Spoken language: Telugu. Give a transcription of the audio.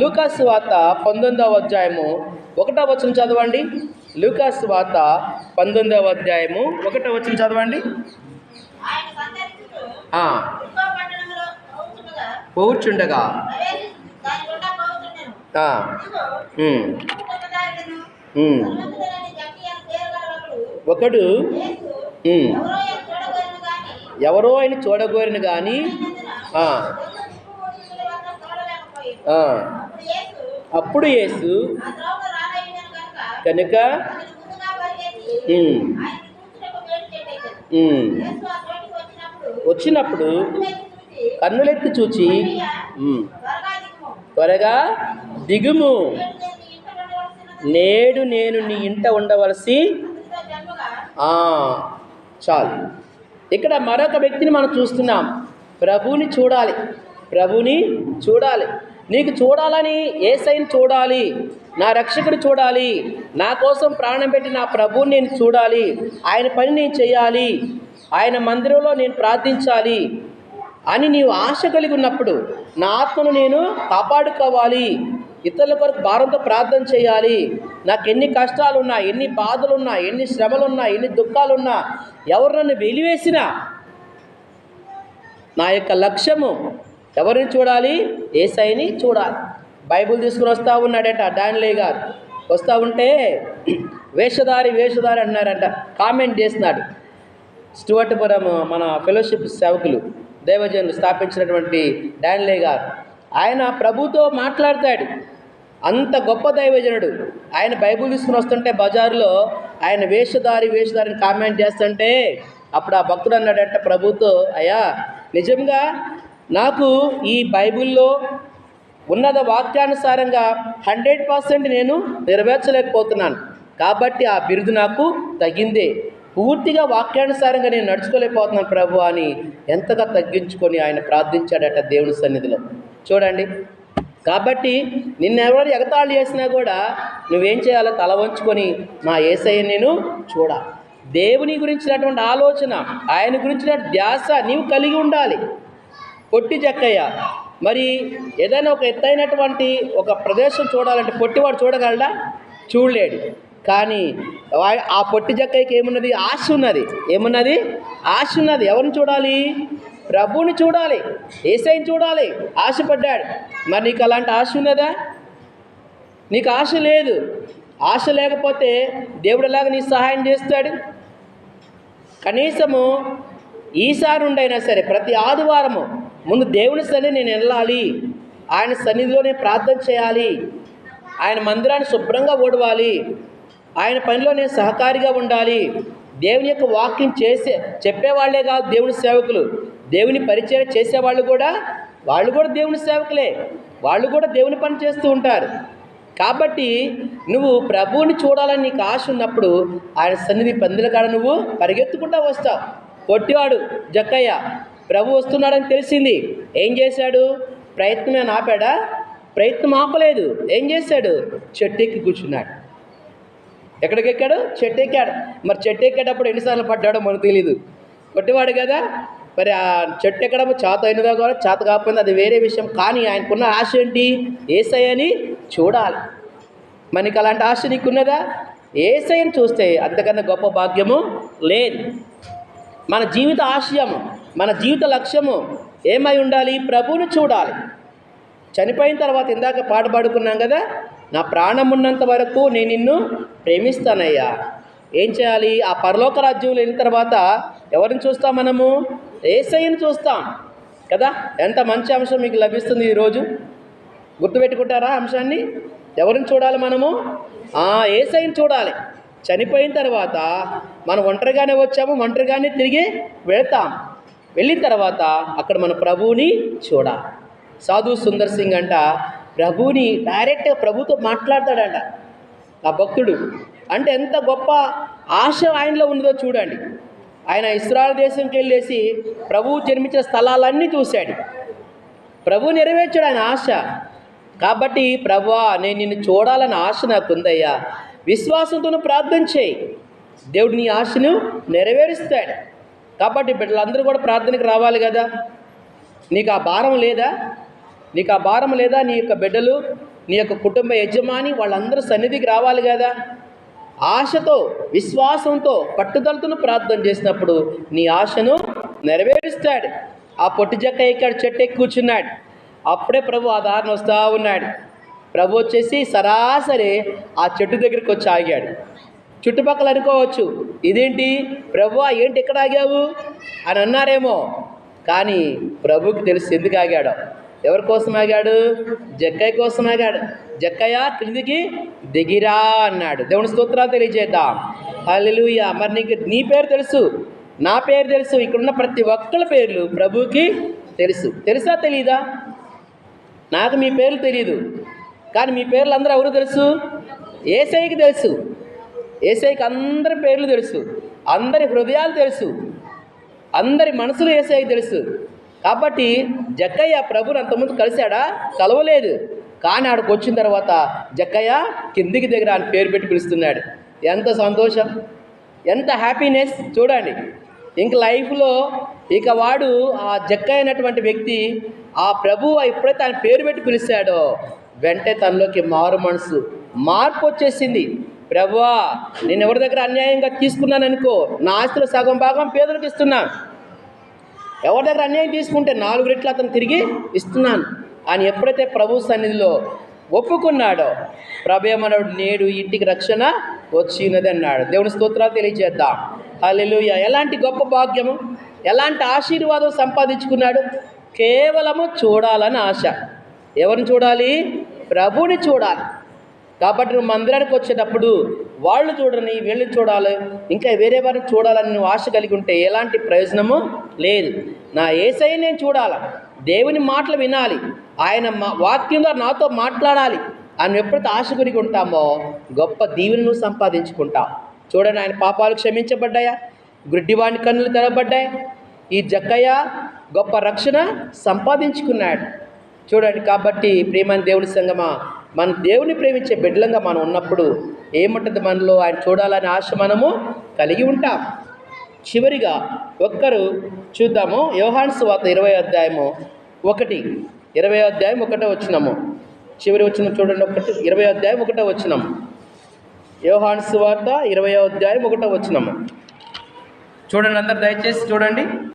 లూకాస్ వార్త పంతొమ్మిదవ అధ్యాయము ఒకటో వచనం చదవండి. లూకాస్ వార్త పంతొమ్మిదవ అధ్యాయము ఒకటో వచనం చదవండి. పోవుచుండగా ఒకడు ఎవరో ఆయన చూడగోరిన కానీ అప్పుడు యేసు కనుక వచ్చినప్పుడు కన్నులెత్తి చూచి త్వరగా దిగుము. నేడు నేను నీ ఇంట ఉండవలసి చాలు. ఇక్కడ మరొక వ్యక్తిని మనం చూస్తున్నాం. ప్రభుని చూడాలి. ప్రభుని చూడాలి. నీకు చూడాలని ఏసైని చూడాలి? నా రక్షకుడు చూడాలి. నా కోసం ప్రాణం పెట్టి నా ప్రభువుని నేను చూడాలి. ఆయన పని నేను చేయాలి. ఆయన మందిరంలో నేను ప్రార్థించాలి అని నీవు ఆశ కలిగి ఉన్నప్పుడు నా ఆత్మను నేను కాపాడుకోవాలి. ఇతరుల కొరకు భారంతో ప్రార్థన చేయాలి. నాకు ఎన్ని కష్టాలున్నా ఎన్ని బాధలున్నా ఎన్ని శ్రమలున్నా ఎన్ని దుఃఖాలున్నా ఎవరు నన్ను వెలివేసినా నా యొక్క లక్ష్యము ఎవరిని చూడాలి? ఏసైని చూడాలి. బైబిల్ తీసుకుని వస్తూ ఉన్నాడట డాన్లే గారు. వస్తూ ఉంటే వేషధారి వేషధారి అన్నారంట. కామెంట్ చేస్తున్నాడు. స్టువర్ట్పురం మన ఫెలోషిప్ సేవకులు దేవజనులు స్థాపించినటువంటి డాన్లే గారు. ఆయన ప్రభుతో మాట్లాడతాడు. అంత గొప్ప దైవజనుడు. ఆయన బైబిల్ తీసుకుని వస్తుంటే బజారులో ఆయన వేషధారి వేషధారిని కామెంట్ చేస్తుంటే అప్పుడు ఆ భక్తుడు అన్నాడంట ప్రభుతో అయ్యా నిజంగా నాకు ఈ బైబిల్లో ఉన్నత వాక్యానుసారంగా హండ్రెడ్ పర్సెంట్ నేను నెరవేర్చలేకపోతున్నాను. కాబట్టి ఆ బిరుదు నాకు తగ్గిందే పూర్తిగా వాక్యానుసారంగా నేను నడుచుకోలేకపోతున్నాను ప్రభు అని ఎంతగా తగ్గించుకొని ఆయన ప్రార్థించాడట దేవుని సన్నిధిలో. చూడండి. కాబట్టి నిన్నెవరు ఎగతాళి చేసినా కూడా నువ్వేం చేయాలో తల వంచుకొని మా ఏసయ్య నేను చూడ. దేవుని గురించినటువంటి ఆలోచన ఆయన గురించిన ధ్యాస నీవు కలిగి ఉండాలి. పొట్టి జక్కయ్య. మరి ఏదైనా ఒక ఎత్తైనటువంటి ఒక ప్రదేశం చూడాలంటే పొట్టివాడు చూడగలడా? చూడలేడు. కానీ ఆ పొట్టి జక్కయ్యకి ఏమున్నది? ఆశ ఉన్నది. ఏమున్నది? ఆశ ఉన్నది. ఎవరిని చూడాలి? ప్రభువుని చూడాలి. ఏసైని చూడాలి. ఆశపడ్డాడు. మరి నీకు అలాంటి ఆశ ఉన్నదా? నీకు ఆశ లేదు. ఆశ లేకపోతే దేవుడు ఎలాగ నీ సహాయం చేస్తాడు? కనీసము ఈసారి ఉండైనా సరే ప్రతి ఆదివారము ముందు దేవుని సన్నిధి నేను వెళ్ళాలి. ఆయన సన్నిధిలోనే ప్రార్థన చేయాలి. ఆయన మందిరాన్ని శుభ్రంగా ఓడవాలి ఆయన పనిలో నేను సహకారిగా ఉండాలి. దేవుని యొక్క వాక్యం చేసే చెప్పేవాళ్ళే కాదు దేవుని సేవకులు. దేవుని పరిచయం చేసేవాళ్ళు కూడా వాళ్ళు కూడా దేవుని సేవకులే. వాళ్ళు కూడా దేవుని పని చేస్తూ ఉంటారు. కాబట్టి నువ్వు ప్రభువుని చూడాలని నీకు ఆశ ఉన్నప్పుడు ఆయన సన్నిధి పందిల కాడ నువ్వు పరిగెత్తుకుంటా వస్తావు. పొట్టివాడు జక్కయ్య. ప్రభు వస్తున్నాడని తెలిసింది. ఏం చేశాడు? ప్రయత్నమే ఆపాడా? ప్రయత్నం ఆపలేదు. ఏం చేశాడు? చెట్టు ఎక్కి కూర్చున్నాడు. ఎక్కడికి ఎక్కాడు చెట్టు ఎక్కాడు మరి చెట్టు ఎక్కేటప్పుడు ఎన్నిసార్లు పడ్డాడో మనకు తెలియదు కొట్టివాడు కదా? మరి ఆ చెట్టు ఎక్కడం చేత అయినదో కూడా చేత కాకపోయింది అది వేరే విషయం. కానీ ఆయనకున్న ఆశ ఏంటి? ఏసయ్యని చూడాలి. మనకి అలాంటి ఆశ నీకున్నదా? ఏసయ్యని చూస్తే అంతకన్నా గొప్ప భాగ్యము లేదు. మన జీవిత ఆశయము మన జీవిత లక్ష్యము ఏమై ఉండాలి? ప్రభువుని చూడాలి. చనిపోయిన తర్వాత ఇందాక పాట పాడుకున్నాం కదా నా ప్రాణం ఉన్నంత వరకు నేను నిన్ను ప్రేమిస్తానయ్యా. ఏం చేయాలి? ఆ పరలోక రాజ్యం లేని తర్వాత ఎవరిని చూస్తాం మనము? ఏసయ్యని చూస్తాం. కదా? ఎంత మంచి అంశం మీకు లభిస్తుంది ఈరోజు గుర్తుపెట్టుకుంటారా అంశాన్ని? ఎవరిని చూడాలి మనము? ఆ ఏసైని చూడాలి. చనిపోయిన తర్వాత మనం ఒంటరిగానే వచ్చాము ఒంటరిగానే తిరిగి వెళ్తాం. వెళ్ళిన తర్వాత అక్కడ మన ప్రభువుని చూడాలి. సాధు సుందర్ సింగ్ అంట ప్రభువుని డైరెక్ట్గా ప్రభుతో మాట్లాడతాడంట. ఆ భక్తుడు అంటే ఎంత గొప్ప ఆశ ఆయనలో ఉన్నదో చూడండి. ఆయన ఇస్రాయల్ దేశంకి వెళ్ళేసి ప్రభువు జన్మించిన స్థలాలన్నీ చూశాడు. ప్రభు నెరవేర్చాడు ఆయన ఆశ. కాబట్టి ప్రభా నేను నిన్ను చూడాలని ఆశ నాకు ఉందయ్యా విశ్వాసంతో ప్రార్థన చేయి. దేవుడు నీ ఆశను నెరవేరుస్తాడు. కాబట్టి బిడ్డలందరూ కూడా ప్రార్థనకు రావాలి కదా? నీకు ఆ భారం లేదా? నీకు ఆ భారం లేదా? నీ యొక్క బిడ్డలు నీ యొక్క కుటుంబ యజమాని వాళ్ళందరూ సన్నిధికి రావాలి కదా? ఆశతో విశ్వాసంతో పట్టుదలతో ప్రార్థన చేసినప్పుడు నీ ఆశను నెరవేరుస్తాడు. ఆ పొట్టి జక్క ఎక్కాడు చెట్టు ఎక్కి కూర్చున్నాడు. అప్పుడే ప్రభు ఆ దారిన వస్తూ ఉన్నాడు. ప్రభు వచ్చేసి సరాసరి ఆ చెట్టు దగ్గరికి వచ్చి ఆగాడు. చుట్టుపక్కల అనుకోవచ్చు. ఇదేంటి? ప్రభు ఏంటి ఎక్కడ ఆగావు? అని అన్నారేమో. కానీ ప్రభుకి తెలుసు ఎందుకు ఆగాడు. ఎవరి కోసం ఆగాడు? జక్కయ్య కోసం ఆగాడు. జక్కయ్య క్రిందికి దిగిరా అన్నాడు. దేవుని స్తోత్రాలు తెలియజేద్దాం. హల్లెలూయా. మరి నీకు నీ పేరు తెలుసు? నా పేరు తెలుసు. ఇక్కడున్న ప్రతి ఒక్కళ్ళ పేర్లు ప్రభుకి తెలుసు. తెలుసా తెలీదా? నాకు మీ పేర్లు తెలియదు కానీ మీ పేర్లు అందరూ ఎవరు తెలుసు? ఏసైకి తెలుసు. ఏసైకి అందరి పేర్లు తెలుసు. అందరి హృదయాలు తెలుసు. అందరి మనసులు ఏసైకి తెలుసు. కాబట్టి జక్కయ్య ప్రభుని అంతకుముందు కలిశాడా? కలవలేదు. కానీ ఆడికి వచ్చిన తర్వాత జక్కయ్య కిందికి దగ్గర అని పేరు పెట్టి పిలుస్తున్నాడు. ఎంత సంతోషం. ఎంత హ్యాపీనెస్. చూడండి. ఇంక లైఫ్లో ఇక వాడు ఆ జక్క అయినటువంటి వ్యక్తి ఆ ప్రభు ఎప్పుడైతే ఆయన పేరు పెట్టి పిలిచాడో వెంటనే తనలోకి మారు మనసు. మార్పు వచ్చేసింది. ప్రభువా నేను ఎవరి దగ్గర అన్యాయంగా తీసుకున్నాను అనుకో నా ఆస్తులు సగం భాగం పేదలకు ఇస్తున్నాను ఎవరి దగ్గర అన్యాయం తీసుకుంటే నాలుగు రెట్లు అతను తిరిగి ఇస్తున్నాను. అని ఎప్పుడైతే ప్రభు సన్నిధిలో ఒప్పుకున్నాడో ప్రభేమనుడు నేడు ఇంటికి రక్షణ వచ్చినది అన్నాడు. దేవుని స్తోత్రాలు తెలియజేద్దాం. హల్లెలూయా. ఎలాంటి గొప్ప భాగ్యము ఎలాంటి ఆశీర్వాదం సంపాదించుకున్నాడు? కేవలము చూడాలని ఆశ. ఎవరిని చూడాలి? ప్రభుని చూడాలి. కాబట్టి నువ్వు మందిరానికి వచ్చేటప్పుడు వాళ్ళు చూడని వీళ్ళని చూడాలి. ఇంకా వేరే వారిని చూడాలని నువ్వు ఆశ కలిగి ఉంటే ఎలాంటి ప్రయోజనము లేదు. నా ఏసై నేను చూడాలి? దేవుని మాటలు వినాలి. ఆయన మా వాక్యంలో నాతో మాట్లాడాలి. అని ఎప్పుడైతే ఆశ కలిగి ఉంటామో గొప్ప దీవెనను సంపాదించుకుంటాం చూడండి ఆయన పాపాలు క్షమించబడ్డాయా? గుడ్డివాణి కన్నులు తెరబడ్డాయి ఈ జక్కయ్య గొప్ప రక్షణ సంపాదించుకున్నాడు. చూడండి కాబట్టి ప్రేమని దేవుని సంగమా మన దేవుని ప్రేమించే బిడ్డలంగా మనం ఉన్నప్పుడు ఏముంటుంది మనలో? ఆయన చూడాలనే ఆశ మనము కలిగి ఉంటాం. చివరిగా ఒక్కరు చూద్దాము. యోహాన్స్ సువార్త ఇరవై అధ్యాయము ఒకటి ఇరవై అధ్యాయం ఒకటో వచ్చినాము చివరి వచ్చిన చూడండి ఒకటి ఇరవై అధ్యాయం ఒకటో వచ్చినాము యోహాన్స్ వార్త ఇరవై అధ్యాయం ఒకటో వచ్చినాము చూడండి అందరు దయచేసి చూడండి.